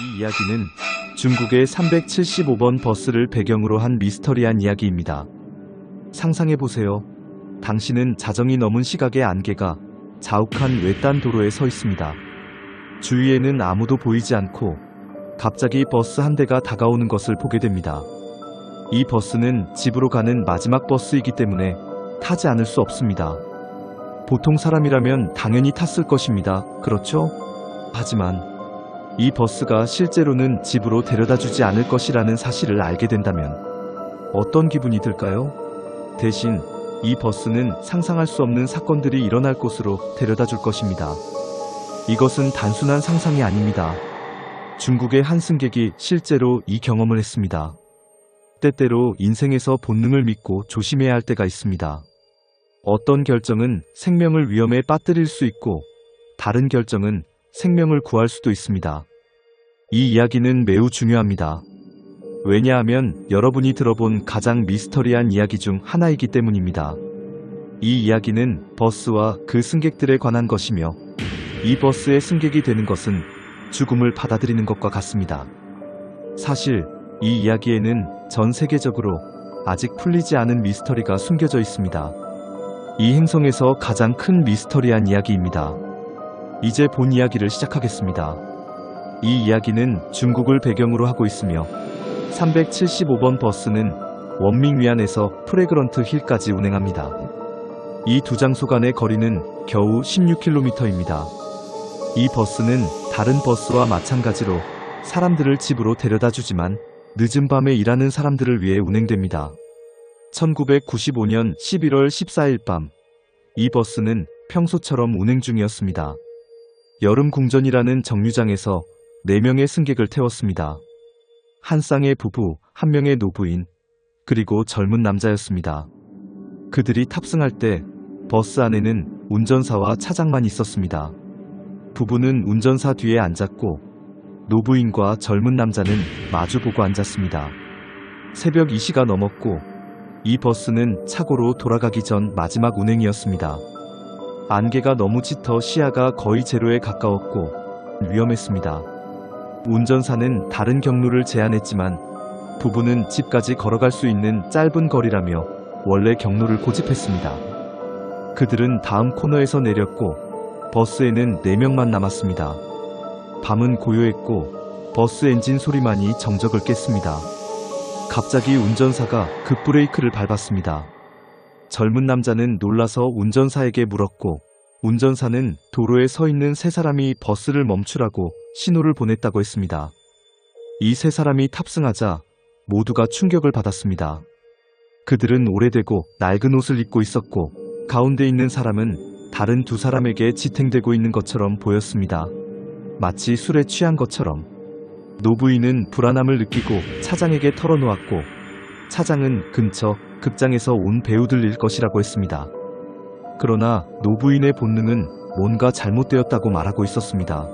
이 이야기는 중국의 375번 버스를 배경으로 한 미스터리한 이야기입니다. 상상해보세요. 당신은 자정이 넘은 시각의 안개가 자욱한 외딴 도로에 서 있습니다. 주위에는 아무도 보이지 않고 갑자기 버스 한 대가 다가오는 것을 보게 됩니다. 이 버스는 집으로 가는 마지막 버스이기 때문에 타지 않을 수 없습니다. 보통 사람이라면 당연히 탔을 것입니다. 그렇죠? 하지만 이 버스가 실제로는 집으로 데려다 주지 않을 것이라는 사실을 알게 된다면 어떤 기분이 들까요? 대신 이 버스는 상상할 수 없는 사건들이 일어날 곳으로 데려다 줄 것입니다. 이것은 단순한 상상이 아닙니다. 중국의 한 승객이 실제로 이 경험을 했습니다. 때때로 인생에서 본능을 믿고 조심해야 할 때가 있습니다. 어떤 결정은 생명을 위험에 빠뜨릴 수 있고 다른 결정은 생명을 구할 수도 있습니다. 이 이야기는 매우 중요합니다. 왜냐하면 여러분이 들어본 가장 미스터리한 이야기 중 하나이기 때문입니다. 이 이야기는 버스와 그 승객들에 관한 것이며 이 버스의 승객이 되는 것은 죽음을 받아들이는 것과 같습니다. 사실 이 이야기에는 전 세계적으로 아직 풀리지 않은 미스터리가 숨겨져 있습니다. 이 행성에서 가장 큰 미스터리한 이야기입니다. 이제 본 이야기를 시작하겠습니다. 이 이야기는 중국을 배경으로 하고 있으며 375번 버스는 원밍 위안에서 프레그런트 힐까지 운행합니다. 이 두 장소 간의 거리는 겨우 16km입니다. 이 버스는 다른 버스와 마찬가지로 사람들을 집으로 데려다 주지만 늦은 밤에 일하는 사람들을 위해 운행됩니다. 1995년 11월 14일 밤, 이 버스는 평소처럼 운행 중이었습니다. 여름 궁전이라는 정류장에서 4명의 승객을 태웠습니다. 한 쌍의 부부, 한 명의 노부인, 그리고 젊은 남자였습니다. 그들이 탑승할 때 버스 안에는 운전사와 차장만 있었습니다. 부부는 운전사 뒤에 앉았고 노부인과 젊은 남자는 마주보고 앉았습니다. 새벽 2시가 넘었고 이 버스는 차고로 돌아가기 전 마지막 운행이었습니다. 안개가 너무 짙어 시야가 거의 제로에 가까웠고 위험했습니다. 운전사는 다른 경로를 제안했지만 부부는 집까지 걸어갈 수 있는 짧은 거리라며 원래 경로를 고집했습니다. 그들은 다음 코너에서 내렸고 버스에는 4명만 남았습니다. 밤은 고요했고 버스 엔진 소리만이 정적을 깼습니다. 갑자기 운전사가 급브레이크를 밟았습니다. 젊은 남자는 놀라서 운전사에게 물었고 운전사는 도로에 서 있는 세 사람이 버스를 멈추라고 신호를 보냈다고 했습니다. 이 세 사람이 탑승하자 모두가 충격을 받았습니다. 그들은 오래되고 낡은 옷을 입고 있었고 가운데 있는 사람은 다른 두 사람에게 지탱되고 있는 것처럼 보였습니다. 마치 술에 취한 것처럼. 노부인은 불안함을 느끼고 차장에게 털어놓았고 차장은 근처 극장에서 온 배우들일 것이라고 했습니다. 그러나 노부인의 본능은 뭔가 잘못되었다고 말하고 있었습니다.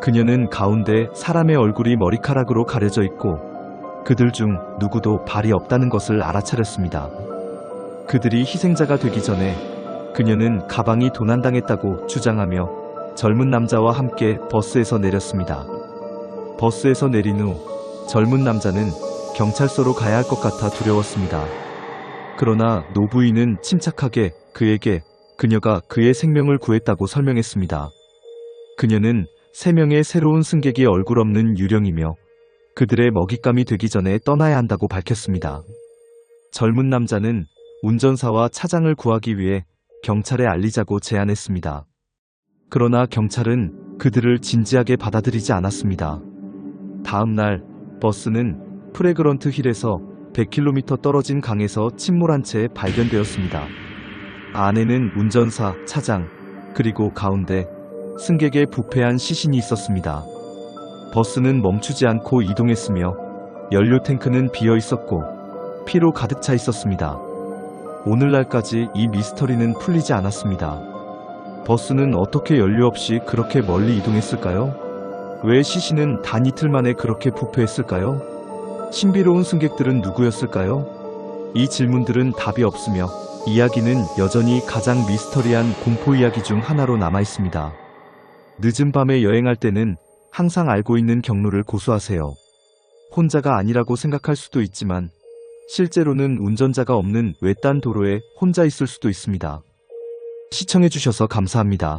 그녀는 가운데 사람의 얼굴이 머리카락으로 가려져 있고 그들 중 누구도 발이 없다는 것을 알아차렸습니다. 그들이 희생자가 되기 전에 그녀는 가방이 도난당했다고 주장하며 젊은 남자와 함께 버스에서 내렸습니다. 버스에서 내린 후 젊은 남자는 경찰서로 가야 할 것 같아 두려웠습니다. 그러나 노부인은 침착하게 그에게 그녀가 그의 생명을 구했다고 설명했습니다. 그녀는 세 명의 새로운 승객이 얼굴 없는 유령이며 그들의 먹잇감이 되기 전에 떠나야 한다고 밝혔습니다. 젊은 남자는 운전사와 차장을 구하기 위해 경찰에 알리자고 제안했습니다. 그러나 경찰은 그들을 진지하게 받아들이지 않았습니다. 다음 날 버스는 프레그런트 힐에서 100km 떨어진 강에서 침몰한 채 발견되었습니다. 안에는 운전사, 차장, 그리고 가운데 승객의 부패한 시신이 있었습니다. 버스는 멈추지 않고 이동했으며 연료 탱크는 비어 있었고 피로 가득 차 있었습니다. 오늘날까지 이 미스터리는 풀리지 않았습니다. 버스는 어떻게 연료 없이 그렇게 멀리 이동했을까요? 왜 시신은 단 이틀 만에 그렇게 부패했을까요? 신비로운 승객들은 누구였을까요? 이 질문들은 답이 없으며 이야기는 여전히 가장 미스터리한 공포 이야기 중 하나로 남아 있습니다. 늦은 밤에 여행할 때는 항상 알고 있는 경로를 고수하세요. 혼자가 아니라고 생각할 수도 있지만 실제로는 운전자가 없는 외딴 도로에 혼자 있을 수도 있습니다. 시청해주셔서 감사합니다.